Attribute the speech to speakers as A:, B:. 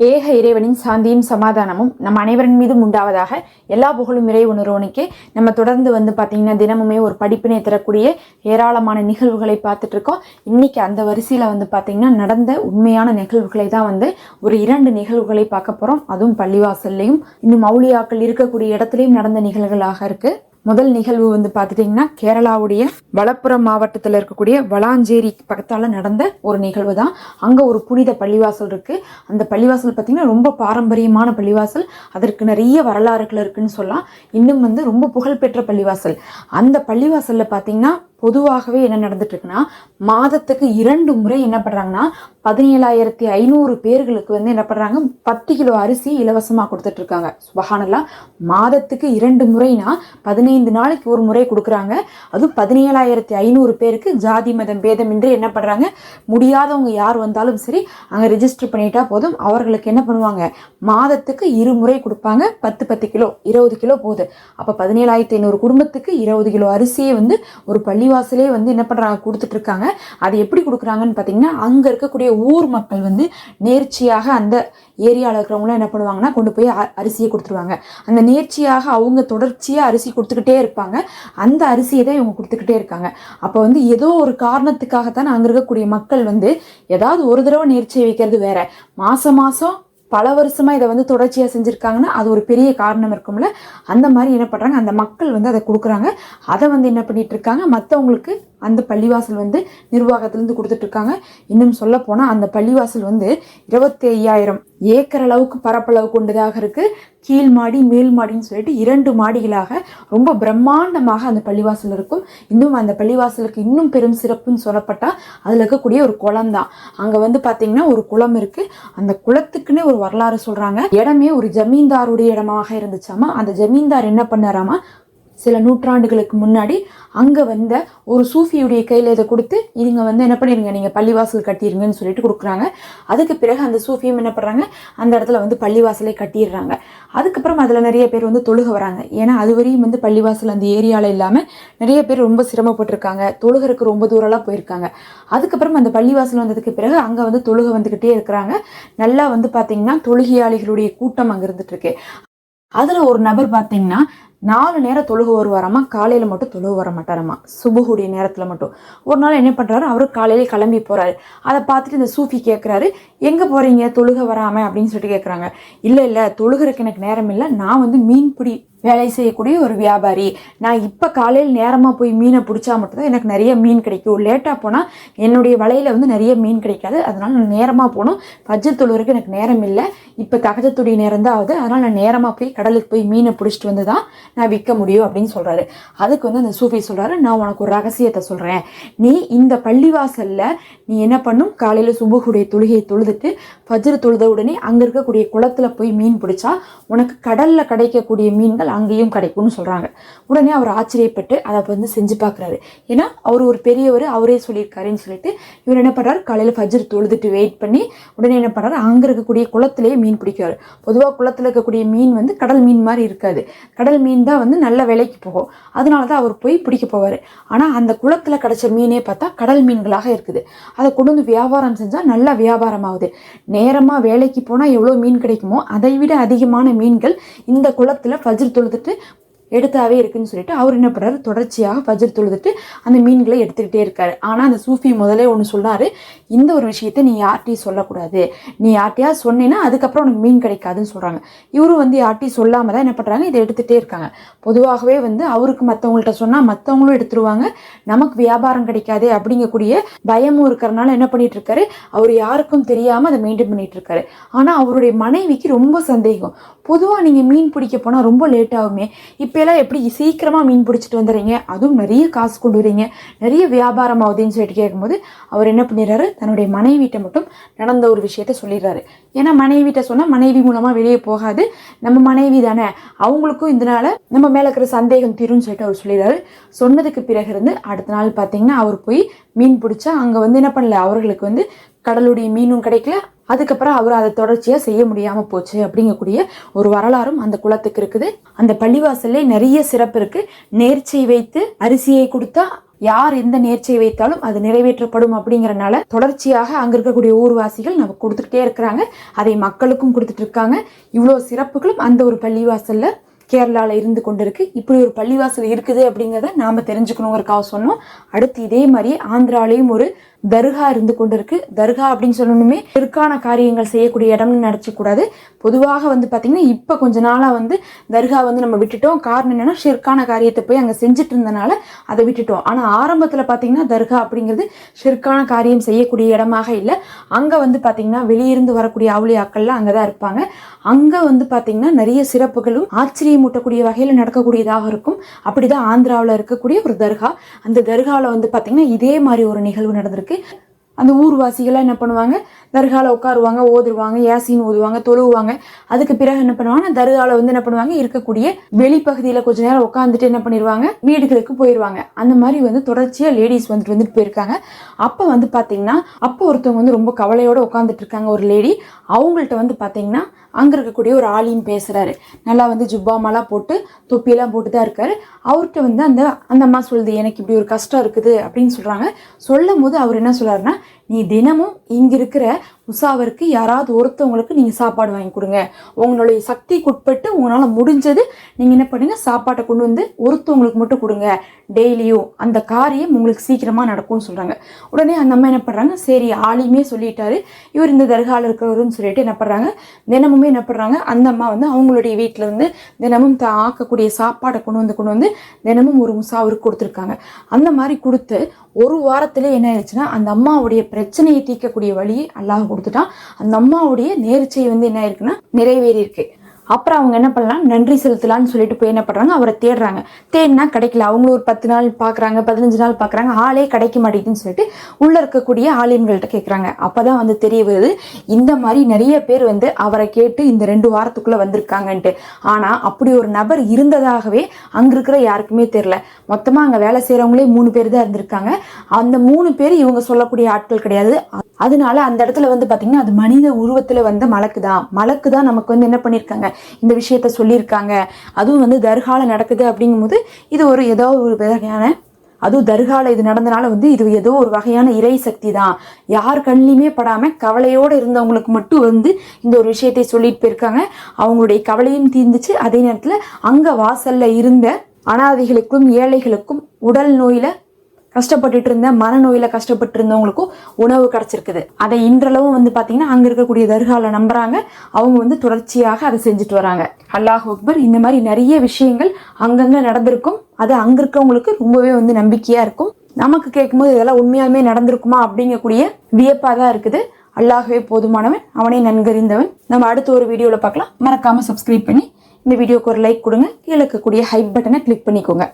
A: ஏக இறைவனின் சாந்தியும் சமாதானமும் நம் அனைவரின் மீதும் உண்டாவதாக எல்லா புகழும் இறை உணர்வோனுக்கே நம்ம தொடர்ந்து வந்து பார்த்தீங்கன்னா தினமுமே ஒரு படிப்பினை தரக்கூடிய ஏராளமான நிகழ்வுகளை பார்த்துட்டு இருக்கோம் இன்னைக்கு அந்த வரிசையில் வந்து பார்த்தீங்கன்னா நடந்த உண்மையான நிகழ்வுகளை தான் வந்து ஒரு இரண்டு நிகழ்வுகளை பார்க்க போகிறோம் அதுவும் பள்ளிவாசல்லையும் இன்னும் மௌலியாக்கள் இருக்கக்கூடிய இடத்துலையும் நடந்த நிகழ்வுகளாக இருக்குது முதல் நிகழ்வு வந்து பார்த்துட்டிங்கன்னா கேரளாவுடைய வலப்புரம் மாவட்டத்தில் இருக்கக்கூடிய வளாஞ்சேரி பக்கத்தால் நடந்த ஒரு நிகழ்வு தான் அங்கே ஒரு புனித பள்ளிவாசல் இருக்குது அந்த பள்ளிவாசல் பார்த்திங்கன்னா ரொம்ப பாரம்பரியமான பள்ளிவாசல். அதற்கு நிறைய வரலாறுகள் இருக்குதுன்னு சொல்லலாம். இன்னும் வந்து ரொம்ப புகழ்பெற்ற பள்ளிவாசல். அந்த பள்ளிவாசலில் பார்த்திங்கன்னா பொதுவாகவே என்ன நடந்துட்டுருக்குன்னா மாதத்துக்கு இரண்டு முறை என்ன பண்ணுறாங்கன்னா பதினேழாயிரத்தி ஐநூறு பேர்களுக்கு வந்து என்ன பண்ணுறாங்க பத்து கிலோ அரிசி இலவசமாக கொடுத்துட்ருக்காங்க சுபஹானல்லா மாதத்துக்கு இரண்டு முறைனா பதினைந்து நாளைக்கு ஒரு முறை கொடுக்குறாங்க. அதுவும் பதினேழாயிரத்தி ஐநூறு பேருக்கு ஜாதி மதம் பேதமின்றி என்ன பண்ணுறாங்க முடியாதவங்க யார் வந்தாலும் சரி அங்கே ரிஜிஸ்டர் பண்ணிட்டா போதும். அவர்களுக்கு என்ன பண்ணுவாங்க மாதத்துக்கு இரு முறை கொடுப்பாங்க. பத்து பத்து கிலோ இருபது கிலோ போகுது. அப்போ பதினேழாயிரத்தி ஐநூறு குடும்பத்துக்கு இருபது கிலோ அரிசியை வந்து ஒரு பள்ளி பள்ளிவாசலே வந்து என்ன பண்ணுறாங்க கொடுத்துட்டு இருக்காங்க அது எப்படி கொடுக்குறாங்கன்னு பார்த்தீங்கன்னா அங்கே இருக்கக்கூடிய ஊர் மக்கள் வந்து நேர்ச்சியாக அந்த ஏரியாவில் இருக்கிறவங்களாம் என்ன பண்ணுவாங்கன்னா கொண்டு போய் அரிசியை கொடுத்துருவாங்க. அந்த நேர்ச்சியாக அவங்க தொடர்ச்சியாக அரிசி கொடுத்துக்கிட்டே இருப்பாங்க. அந்த அரிசியை தான் இவங்க கொடுத்துக்கிட்டே இருக்காங்க. அப்போ வந்து ஏதோ ஒரு காரணத்துக்காகத்தான் அங்கே இருக்கக்கூடிய மக்கள் வந்து ஏதாவது ஒரு தடவை நேர்ச்சியை வைக்கிறது வேற. மாதம் மாதம் பல வருஷமாக இதை வந்து தொடர்ச்சியாக செஞ்சுருக்காங்கன்னா அது ஒரு பெரிய காரணம் இருக்கும்ல. அந்த மாதிரி என்ன பண்ணுறாங்க அந்த மக்கள் வந்து அதை கொடுக்குறாங்க. அதை வந்து என்ன பண்ணிகிட்ருக்காங்க இருக்காங்க? மற்றவங்களுக்கு அந்த பள்ளிவாசல் வந்து நிர்வாகத்திலேருந்து கொடுத்துட்டு இருக்காங்க இன்னும் சொல்ல போனால் அந்த பள்ளிவாசல் வந்து இருபத்தி ஐயாயிரம் ஏக்கர் அளவுக்கு பரப்பளவு கொண்டதாக இருக்கு. கீழ் மாடி மேல் மாடின்னு சொல்லிட்டு இரண்டு மாடிகளாக ரொம்ப பிரம்மாண்டமாக அந்த பள்ளிவாசல் இருக்கும். இன்னும் அந்த பள்ளிவாசலுக்கு இன்னும் பெரும் சிறப்புன்னு சொல்லப்பட்டா அதில் இருக்கக்கூடிய ஒரு குளம் தான் அங்கே வந்து பார்த்தீங்கன்னா ஒரு குளம் இருக்கு. அந்த குளத்துக்குன்னே ஒரு வரலாறு சொல்றாங்க. இடமே ஒரு ஜமீன்தாருடைய இடமாக இருந்துச்சாமா? அந்த ஜமீன்தார் என்ன பண்ணாராமா? சில நூற்றாண்டுகளுக்கு முன்னாடி அங்கே வந்த ஒரு சூஃபியுடைய கையில் இதை கொடுத்து இவங்க வந்து என்ன பண்ணிருங்க நீங்கள் பள்ளிவாசல் கட்டிருங்கன்னு சொல்லிட்டு கொடுக்குறாங்க. அதுக்கு பிறகு அந்த சூஃபியும் என்ன பண்ணுறாங்க அந்த இடத்துல வந்து பள்ளிவாசலை கட்டிடுறாங்க. அதுக்கப்புறம் அதில் நிறைய பேர் வந்து தொழுக வராங்க. ஏன்னா அது வரையும் வந்து பள்ளிவாசல் அந்த ஏரியாவில் இல்லாமல் நிறைய பேர் ரொம்ப சிரமப்பட்டிருக்காங்க. தொழுகிறதுக்கு ரொம்ப தூரம்லாம் போயிருக்காங்க. அதுக்கப்புறம் அந்த பள்ளிவாசல் வந்ததுக்கு பிறகு அங்கே வந்து தொழுகை வந்துக்கிட்டே இருக்கிறாங்க. நல்லா வந்து பார்த்தீங்கன்னா தொழுகையாளிகளுடைய கூட்டம் அங்கே இருந்துட்டு இருக்கு. அதில் ஒரு நபர் பார்த்தீங்கன்னா நாலு நேரம் தொழுக வருவாராமா காலையில் மட்டும் தொழுக வர மாட்டாராமா சுபுகுடைய நேரத்தில் மட்டும். ஒரு நாள் என்ன பண்ணுறாரு அவர் காலையிலே கிளம்பி போகிறாரு அதை பார்த்துட்டு இந்த சூஃபி கேட்குறாரு எங்கே போகிறீங்க தொழுக வராமல் அப்படின்னு சொல்லிட்டு கேட்குறாங்க இல்லை இல்லை தொழுகிறதுக்கு எனக்கு நேரம் இல்லை. நான் வந்து மீன்பிடி வேலை செய்யக்கூடிய ஒரு வியாபாரி. நான் இப்போ காலையில் நேரமாக போய் மீனை பிடிச்சா மட்டும்தான் எனக்கு நிறைய மீன் கிடைக்கும். லேட்டாக போனால் என்னுடைய வலையில் வந்து நிறைய மீன் கிடைக்காது. அதனால் நான் நேரமாக போகணும். பஜ்ஜர் தொழுவருக்கு எனக்கு நேரம் இல்லை. இப்போ தகஜத்துடைய நேரம் தான் ஆகுது. அதனால் நான் நேரமாக போய் கடலுக்கு போய் மீனை பிடிச்சிட்டு வந்து தான் நான் விற்க முடியும் அப்படின்னு சொல்கிறாரு அதுக்கு வந்து அந்த சூஃபி சொல்கிறாரு நான் உனக்கு ஒரு ரகசியத்தை சொல்கிறேன் நீ இந்த பள்ளிவாசலில் நீ என்ன பண்ணும்? காலையில் சுபகுடைய தொழுகையை தொழுதுட்டு ஃபஜ்ர் தொழுத உடனே அங்கே இருக்கக்கூடிய குளத்துல போய் மீன் பிடிச்சா உனக்கு கடலில் கிடைக்கக்கூடிய மீன்கள் அங்கேயும் கிடைக்கும்னு சொல்கிறாங்க உடனே அவர் ஆச்சரியப்பட்டு அதை வந்து செஞ்சு பார்க்குறாரு. ஏன்னா அவர் ஒரு பெரியவர் அவரே சொல்லியிருக்காருன்னு சொல்லிட்டு இவர் என்ன பண்ணுறாரு காலையில் ஃபஜ்ர் தொழுதுட்டு வெயிட் பண்ணி உடனே என்ன பண்ணுறாரு அங்கே இருக்கக்கூடிய குளத்திலேயே மீன் பிடிக்கிறாரு. பொதுவாக குளத்தில் இருக்கக்கூடிய மீன் வந்து கடல் மீன் மாதிரி இருக்காது. கடல் மீன் தான் வந்து நல்ல விலைக்கு போகும். அதனால தான் அவர் போய் பிடிக்க போவார். ஆனால் அந்த குளத்தில் கிடைச்ச மீனே பார்த்தா கடல் மீன்களாக இருக்குது. அதை கொண்டு வந்து வியாபாரம் செஞ்சால் நல்லா வியாபாரம் ஆகுது நேரமாக வேலைக்கு போனால் எவ்வளோ மீன் கிடைக்குமோ அதை விட அதிகமான மீன்கள் இந்த குளத்தில் ஃபஜ்ர் தொழுதுட்டு எடுத்தாவே இருக்குன்னு சொல்லிட்டு அவர் என்ன பண்ணுறாரு தொடர்ச்சியாக பஜர் தொழுதுட்டு அந்த மீன்களை எடுத்துக்கிட்டே இருக்காரு. ஆனால் அந்த சூஃபி முதலே ஒன்று சொன்னாரு இந்த ஒரு விஷயத்த நீ யார்ட்டையும் சொல்லக்கூடாது. நீ யார்ட்டையா சொன்னேன்னா அதுக்கப்புறம் உனக்கு மீன் கிடைக்காதுன்னு சொல்கிறாங்க இவரும் வந்து யார்ட்டையும் சொல்லாமல் தான் என்ன பண்ணுறாங்க இதை எடுத்துகிட்டே இருக்காங்க. பொதுவாகவே வந்து அவருக்கு மற்றவங்கள்ட்ட சொன்னால் மற்றவங்களும் எடுத்துருவாங்க. நமக்கு வியாபாரம் கிடைக்காது அப்படிங்கக்கூடிய பயமும் இருக்கிறனால என்ன பண்ணிட்டு இருக்காரு? அவர் யாருக்கும் தெரியாமல் அதை மெயின்டைன் பண்ணிட்டு இருக்காரு. ஆனால் அவருடைய மனைவிக்கு ரொம்ப சந்தேகம். பொதுவாக நீங்கள் மீன் பிடிக்க போனால் ரொம்ப லேட் ஆகுமே. இப்போலாம் எப்படி சீக்கிரமாக மீன் பிடிச்சிட்டு வந்துடுறீங்க அதுவும் நிறைய காசு கொண்டு வரீங்க நிறைய வியாபாரம் ஆகுதுன்னு சொல்லிட்டு கேட்கும்போது அவர் என்ன பண்ணிடுறாரு? தன்னுடைய மனைவிட்ட மட்டும் நடந்த ஒரு விஷயத்த சொல்லிடுறாரு. ஏன்னா மனைவிட்ட சொன்னால் மனைவி மூலமாக வெளியே போகாது. நம்ம மனைவி தானே. அவங்களுக்கும் இதனால் நம்ம மேலே இருக்கிற சந்தேகம் தீரும்னு சொல்லிட்டு அவர் சொல்லிடுறாரு. சொன்னதுக்கு பிறகு இருந்து அடுத்த நாள் பார்த்தீங்கன்னா அவர் போய் மீன் பிடிச்சா அங்கே வந்து என்ன பண்ணல? அவர்களுக்கு வந்து கடலுடைய மீனும் கிடைக்கல. அதுக்கப்புறம் அவர் அதை தொடர்ச்சியாக செய்ய முடியாமல் போச்சு அப்படிங்கக்கூடிய ஒரு வரலாறும் அந்த குளத்துக்கு இருக்குது. அந்த பள்ளிவாசல்ல நிறைய சிறப்பு இருக்கு. நேர்ச்சை வைத்து அரிசியை கொடுத்தா யார் எந்த நேர்ச்சியை வைத்தாலும் அது நிறைவேற்றப்படும் அப்படிங்கறனால தொடர்ச்சியாக அங்க இருக்கக்கூடிய ஊர்வாசிகள் நமக்கு கொடுத்துக்கிட்டே இருக்கிறாங்க. அதை மக்களுக்கும் கொடுத்துட்டு இருக்காங்க. இவ்வளவு சிறப்புகளும் அந்த ஒரு பள்ளிவாசல்ல கேரளால இருந்து கொண்டிருக்கு. இப்படி ஒரு பள்ளிவாசல் இருக்குது அப்படிங்கிறத நாம தெரிஞ்சுக்கணுங்கிறக்காக சொன்னோம். அடுத்து இதே மாதிரி ஆந்திராலையும் ஒரு தர்கா இருந்து கொண்டிருக்கு. தர்கா அப்படின்னு சொல்லணுமே சிறுக்கான காரியங்கள் செய்யக்கூடிய இடம்னு நினச்சக்கூடாது பொதுவாக வந்து பார்த்தீங்கன்னா இப்போ கொஞ்ச நாளாக வந்து தர்கா வந்து நம்ம விட்டுட்டோம். காரணம் என்னன்னா ஷிர்கான காரியத்தை போய் அங்கே செஞ்சுட்டு இருந்தனால அதை விட்டுட்டோம். ஆனால் ஆரம்பத்தில் பார்த்தீங்கன்னா தர்கா அப்படிங்கிறது ஷிர்கான காரியம் செய்யக்கூடிய இடமாக இல்லை. அங்கே வந்து பார்த்தீங்கன்னா வெளியிருந்து வரக்கூடிய அவுளியாக்கள்லாம் அங்கே தான் இருப்பாங்க. அங்கே வந்து பார்த்தீங்கன்னா நிறைய சிறப்புகளும் ஆச்சரியமூட்டக்கூடிய வகையில் நடக்கக்கூடியதாக இருக்கும். அப்படிதான் ஆந்திராவில் இருக்கக்கூடிய ஒரு தர்கா. அந்த தர்காவில் வந்து பார்த்திங்கன்னா இதே மாதிரி ஒரு நிகழ்வு நடந்திருக்கு. அந்த ஊர்வாசிகளாக என்ன பண்ணுவாங்க? தர்காவில் உட்காருவாங்க ஓதுருவாங்க யாசின் ஓதுவாங்க தொழுவாங்க அதுக்கு பிறகு என்ன பண்ணுவாங்க? தர்காவில் வந்து என்ன பண்ணுவாங்க? இருக்கக்கூடிய வெளிப்பகுதியில் கொஞ்ச நேரம் உட்காந்துட்டு என்ன பண்ணிடுவாங்க வீடுகளுக்கு போயிடுவாங்க அந்த மாதிரி வந்து தொடர்ச்சியாக லேடிஸ் வந்துட்டு வந்துட்டு போயிருக்காங்க. அப்போ வந்து பார்த்தீங்கன்னா அப்போ ஒருத்தவங்க வந்து ரொம்ப கவலையோடு உட்காந்துட்டு இருக்காங்க ஒரு லேடி அவங்கள்ட்ட வந்து பார்த்தீங்கன்னா அங்கே இருக்கக்கூடிய ஒரு ஆளியும் பேசுகிறாரு நல்லா வந்து ஜுப்பாமாலாம் போட்டு தொப்பியெல்லாம் போட்டு தான் இருக்காரு. அவர்கிட்ட வந்து அந்த அந்த அம்மா சொல்லுது எனக்கு இப்படி ஒரு கஷ்டம் இருக்குது அப்படின்னு சொல்கிறாங்க சொல்லும் போது அவர் என்ன சொல்கிறாருன்னா நீ தினமும் இங்கே இருக்கிற முசாவருக்கு யாராவது ஒருத்தவங்களுக்கு நீங்கள் சாப்பாடு வாங்கி கொடுங்க. உங்களுடைய சக்திக்கு உட்பட்டு உங்களால் முடிஞ்சது நீங்கள் என்ன பண்ணுங்க சாப்பாட்டை கொண்டு வந்து ஒருத்தவங்களுக்கு மட்டும் கொடுங்க. டெய்லியும் அந்த காரியம் உங்களுக்கு சீக்கிரமாக நடக்கும்னு சொல்கிறாங்க உடனே அந்த அம்மா என்ன பண்ணுறாங்க சரி ஆலியுமே சொல்லிட்டாரு. இவர் இந்த தர்காவில் இருக்கிறவருன்னு சொல்லிட்டு என்ன பண்ணுறாங்க தினமுமே என்ன பண்ணுறாங்க அந்த அம்மா வந்து அவங்களுடைய வீட்டில் இருந்து தினமும் த ஆக்கக்கூடிய சாப்பாடை கொண்டு வந்து கொண்டு வந்து தினமும் ஒரு முசாவருக்கு கொடுத்துருக்காங்க. அந்த மாதிரி கொடுத்து ஒரு வாரத்திலே என்ன ஆயிடுச்சுன்னா அந்த அம்மாவுடைய பிரச்சனையை தீர்க்கக்கூடிய வழியை அல்லாஹ் கொடுத்துட்டா அந்த அம்மாவுடைய நேர்ச்சை வந்து என்ன ஆயிருக்குன்னா நிறைவேறி இருக்கு அப்புறம் அவங்க என்ன பண்ணலாம்? நன்றி செலுத்தலாம்னு சொல்லிட்டு போய் என்ன பண்றாங்க? அவரை தேடுறாங்க. தேடினா கிடைக்கல. அவங்களும் ஒரு பத்து நாள் பார்க்குறாங்க பதினஞ்சு நாள் பார்க்குறாங்க ஆளே கிடைக்க மாட்டேங்குதுன்னு சொல்லிட்டு உள்ள இருக்கக்கூடிய ஆலிம்கள்ட்ட கேட்குறாங்க அப்பதான் வந்து தெரிய வருது இந்த மாதிரி நிறைய பேர் வந்து அவரை கேட்டு இந்த ரெண்டு வாரத்துக்குள்ள வந்திருக்காங்கன்ட்டு. ஆனா அப்படி ஒரு நபர் இருந்ததாகவே அங்க இருக்கிற யாருக்குமே தெரியல. மொத்தமா அங்க வேலை செய்யறவங்களே மூணு பேர் தான் இருந்திருக்காங்க. அந்த மூணு பேர் இவங்க சொல்லக்கூடிய ஆட்கள் கிடையாது. அதனால அந்த இடத்துல வந்து பார்த்திங்கன்னா அது மனித உருவத்தில் வந்த மலக்கு தான் மலக்கு தான் நமக்கு வந்து என்ன பண்ணியிருக்காங்க இந்த விஷயத்த சொல்லியிருக்காங்க அதுவும் வந்து தர்கால நடக்குது அப்படிங்கும்போது இது ஒரு ஏதோ ஒரு வகையான அதுவும் தர்கால இது நடந்தனால வந்து இது ஏதோ ஒரு வகையான இறை சக்தி தான் யார் கண்ணிலையுமே படாமல் கவலையோடு இருந்தவங்களுக்கு மட்டும் வந்து இந்த ஒரு விஷயத்தை சொல்லிட்டு போயிருக்காங்க. அவங்களுடைய கவலையும் தீர்ந்துச்சு. அதே நேரத்தில் அங்கே வாசலில் இருந்த அனாதைகளுக்கும் ஏழைகளுக்கும் உடல் நோயில் கஷ்டப்பட்டுட்டு இருந்த மனநோயில கஷ்டப்பட்டு இருந்தவங்களுக்கும் உணவு கிடைச்சிருக்குது. அதை இன்றளவும் வந்து பாத்தீங்கன்னா அங்க இருக்கக்கூடிய தர்காவில் நம்புறாங்க. அவங்க வந்து தொடர்ச்சியாக அதை செஞ்சுட்டு வராங்க. அல்லாஹ் அக்பர் இந்த மாதிரி நிறைய விஷயங்கள் அங்கங்க நடந்திருக்கும். அது அங்க இருக்கவங்களுக்கு ரொம்பவே வந்து நம்பிக்கையா இருக்கும். நமக்கு கேட்கும்போது இதெல்லாம் உண்மையாலுமே நடந்திருக்குமா அப்படிங்கக்கூடிய வியப்பா தான் இருக்குது. அல்லாஹ்வே போதுமானவன் அவனே நன்கறிந்தவன். நம்ம அடுத்த ஒரு வீடியோவில் பார்க்கலாம். மறக்காம சப்ஸ்கிரைப் பண்ணி இந்த வீடியோக்கு ஒரு லைக் கொடுங்க. கீழே இருக்கக்கூடிய ஹைப் பட்டனை கிளிக் பண்ணிக்கோங்க.